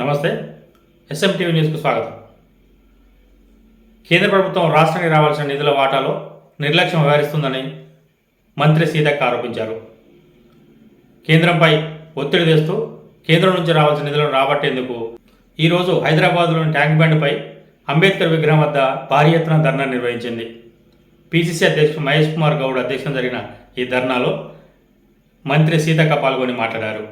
నమస్తే. ఎస్ఎంటీవీ న్యూస్కు స్వాగతం. కేంద్ర ప్రభుత్వం రాష్ట్రానికి రావాల్సిన నిధుల వాటాలో నిర్లక్ష్యం వ్యవహరిస్తుందని మంత్రి సీతక్క ఆరోపించారు. కేంద్రంపై ఒత్తిడి తెస్తూ కేంద్రం నుంచి రావాల్సిన నిధులను రాబట్టేందుకు ఈరోజు హైదరాబాద్లోని ట్యాంక్ బండ్పై అంబేద్కర్ విగ్రహం వద్ద భారీ ఎత్తున ధర్నా నిర్వహించింది. పిసిసి అధ్యక్షుడు మహేష్ కుమార్ గౌడ్ అధ్యక్షం జరిగిన ఈ ధర్నాలో మంత్రి సీతక్క పాల్గొని మాట్లాడారు.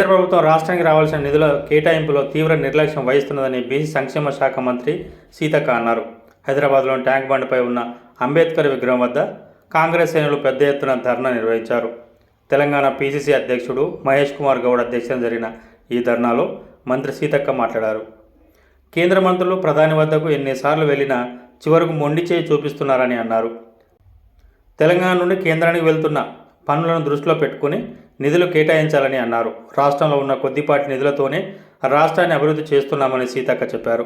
కేంద్ర ప్రభుత్వం రాష్ట్రానికి రావాల్సిన నిధుల కేటాయింపులో తీవ్ర నిర్లక్ష్యం వహిస్తున్నదని బీసీ సంక్షేమ శాఖ మంత్రి సీతక్క అన్నారు. హైదరాబాద్లోని ట్యాంక్ బండ్పై ఉన్న అంబేద్కర్ విగ్రహం వద్ద కాంగ్రెస్ శ్రేణులు పెద్ద ఎత్తున ధర్నా నిర్వహించారు. తెలంగాణ పీసీసీ అధ్యక్షుడు మహేష్ కుమార్ గౌడ్ అధ్యక్షతన జరిగిన ఈ ధర్నాలో మంత్రి సీతక్క మాట్లాడారు. కేంద్ర మంత్రులు ప్రధాని వద్దకు ఎన్నిసార్లు వెళ్ళినా చివరకు మొండి చేయి చూపిస్తున్నారని అన్నారు. తెలంగాణ నుండి కేంద్రానికి వెళ్తున్న పనులను దృష్టిలో పెట్టుకుని నిధులు కేటాయించాలని అన్నారు. రాష్ట్రంలో ఉన్న కొద్దిపాటి నిధులతోనే రాష్ట్రాన్ని అభివృద్ధి చేస్తున్నామని సీతక్క చెప్పారు.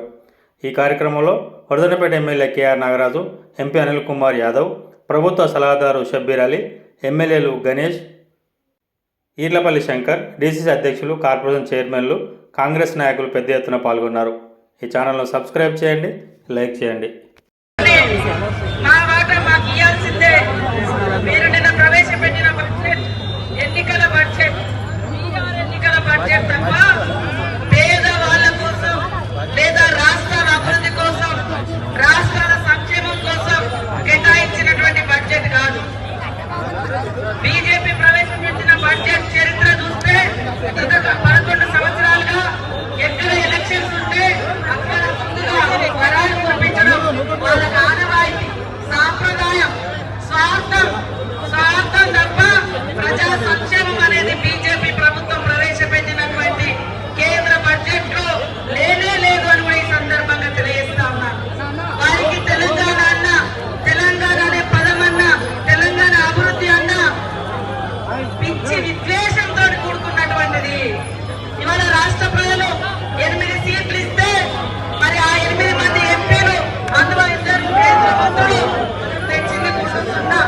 ఈ కార్యక్రమంలో Vardhannapet MLA KR Nagaraju MP Anil Kumar Yadav ప్రభుత్వ సలహాదారు షబ్బీర్ అలీ ఎమ్మెల్యేలు గణేష్ ఈర్లపల్లి శంకర్ డీసీసీ అధ్యక్షులు కార్పొరేషన్ చైర్మన్లు కాంగ్రెస్ నాయకులు పెద్ద ఎత్తున పాల్గొన్నారు. ఈ ఛానల్ను సబ్స్క్రైబ్ చేయండి లైక్ చేయండి. పిచ్చి విద్వేషంతో కూడుకున్నటువంటిది. ఇవాళ రాష్ట్ర ప్రజలు ఎనిమిది సీట్లు ఇస్తే మరి ఆ ఎనిమిది మంది ఎంపీలు అందులో ఇద్దరు కేంద్ర మంత్రులు తెచ్చింది కూడా